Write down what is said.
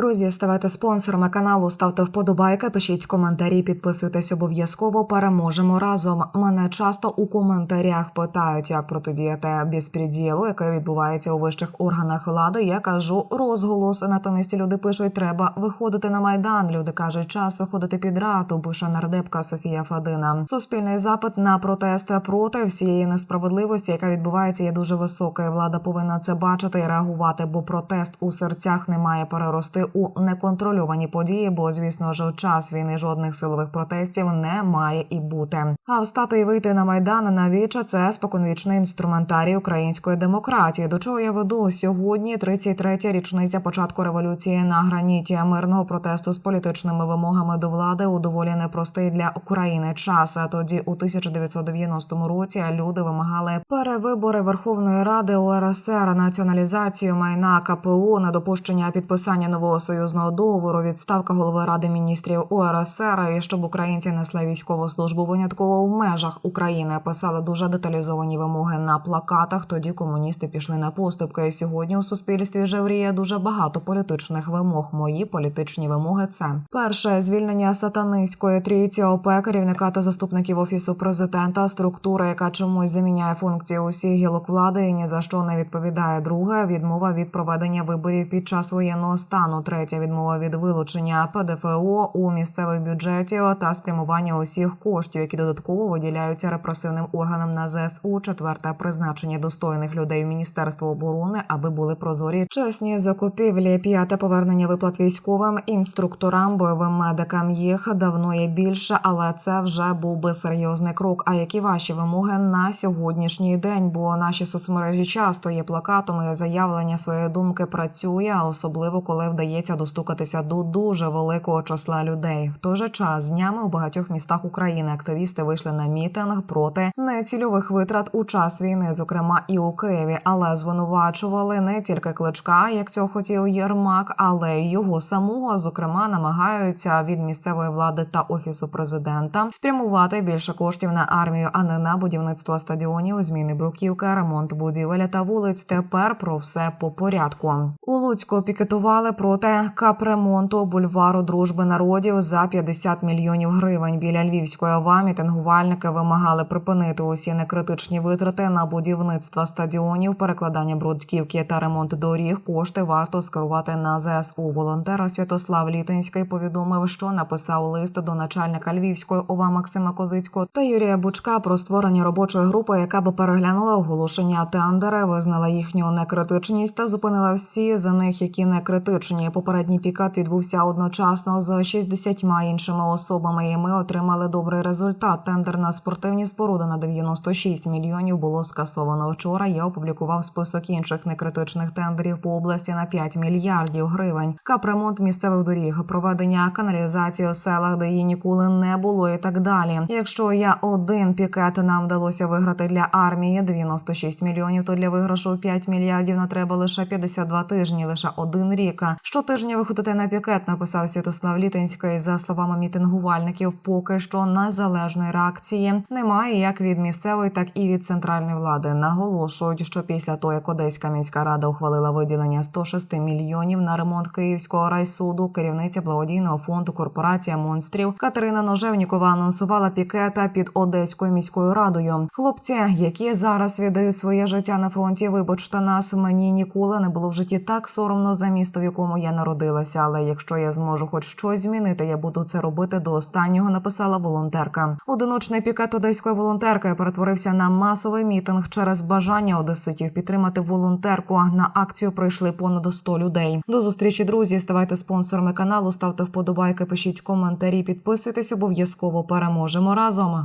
Друзі, ставайте спонсорами каналу, ставте вподобайки, пишіть коментарі, підписуйтесь обов'язково. Переможемо разом. Мене часто у коментарях питають, як протидіяти безпреділу, яке відбувається у вищих органах влади. Я кажу розголос. Натомість люди пишуть, треба виходити на майдан. Люди кажуть, час виходити під рату. Пише нардепка Софія Фадина. Суспільний запит на протест проти всієї несправедливості, яка відбувається, є дуже високою. Влада повинна це бачити і реагувати, бо протест у серцях не має перерости у неконтрольовані події. Бо, звісно ж, у час війни жодних силових протестів не має і бути. А встати і вийти на майдан на віча це споконвічний інструментарій української демократії. До чого я веду сьогодні? 33-я річниця початку революції на граніті мирного протесту з політичними вимогами до влади у доволі непростий для України час. А тоді у 1990 році люди вимагали перевибори Верховної Ради УРСР, націоналізацію майна КПУ, недопущення підписання нового союзного договору, відставка голови ради міністрів УРСР, і щоб українці несли військову службу винятково в межах України. Писали дуже деталізовані вимоги на плакатах. Тоді комуністи пішли на поступки. І сьогодні у суспільстві жевріє дуже багато політичних вимог. Мої політичні вимоги це перше звільнення сатанистської трійці ОП, керівника та заступників офісу президента, структура, яка чомусь заміняє функції усіх гілок влади і ні за що не відповідає. Друге відмова від проведення виборів під час воєнного стану. Третя відмова від вилучення ПДФО у місцевих бюджетів та спрямування усіх коштів, які додатково виділяються репресивним органам на ЗСУ. Четверте призначення достойних людей в Міністерство оборони, аби були прозорі чесні закупівлі. П'яте повернення виплат військовим інструкторам, бойовим медикам. Їх давно є більше, але це вже був би серйозний крок. А які ваші вимоги на сьогоднішній день? Бо наші соцмережі часто є плакатами. Заявлення своєї думки працює, особливо коли вдається достукатися до дуже великого числа людей. В той же час днями у багатьох містах України активісти вийшли на мітинг проти нецільових витрат у час війни, зокрема і у Києві, але звинувачували не тільки кличка, як цього хотів Єрмак, але й його самого. Зокрема, намагаються від місцевої влади та офісу президента спрямувати більше коштів на армію, а не на будівництво стадіонів, зміни бруківки, ремонт будівель та вулиць. Тепер про все по порядку. У Луцьку пікетували проти капремонту бульвару дружби народів за 50 мільйонів гривень. Біля Львівської ОВА мітингувальники вимагали припинити усі некритичні витрати на будівництво стадіонів, перекладання брудківки та ремонт доріг. Кошти варто скерувати на ЗСУ. Волонтера Святослав Літинський повідомив, що написав лист до начальника Львівської ОВА Максима Козицького та Юрія Бучка про створення робочої групи, яка би переглянула оголошення тендери, визнала їхню некритичність та зупинила всі за них, які не критичні. Попередній пікет відбувся одночасно з 60 іншими особами. І ми отримали добрий результат. Тендер на спортивні споруди на 96 мільйонів було скасовано. Вчора я опублікував список інших некритичних тендерів по області на 5 мільярдів гривень. Капремонт місцевих доріг, проведення каналізації у селах, де її ніколи не було, і так далі. Якщо я один пікет нам вдалося виграти для армії 96 мільйонів, то для виграшу 5 мільярдів на треба лише 52 тижні, лише один рік. Щотижня виходити на пікет, написав Святослав Літинський. За словами мітингувальників, поки що незалежної реакції немає як від місцевої, так і від центральної влади. Наголошують, що після того, як Одеська міська рада ухвалила виділення 106 мільйонів на ремонт Київського райсуду, керівниця благодійного фонду Корпорація монстрів Катерина Ножевнікова анонсувала пікета під Одеською міською радою. Хлопці, які зараз віддають своє життя на фронті, вибачте нас, мені ніколи не було в житті так соромно за місто, в якому я народилася. Але якщо я зможу хоч щось змінити, я буду це робити до останнього. Написала волонтерка. Одиночний пікет одеської волонтерки перетворився на масовий мітинг через бажання одеситів підтримати волонтерку. На акцію прийшли понад 100 людей. До зустрічі, друзі. Ставайте спонсорами каналу, ставте вподобайки, пишіть коментарі, підписуйтесь обов'язково. Переможемо разом.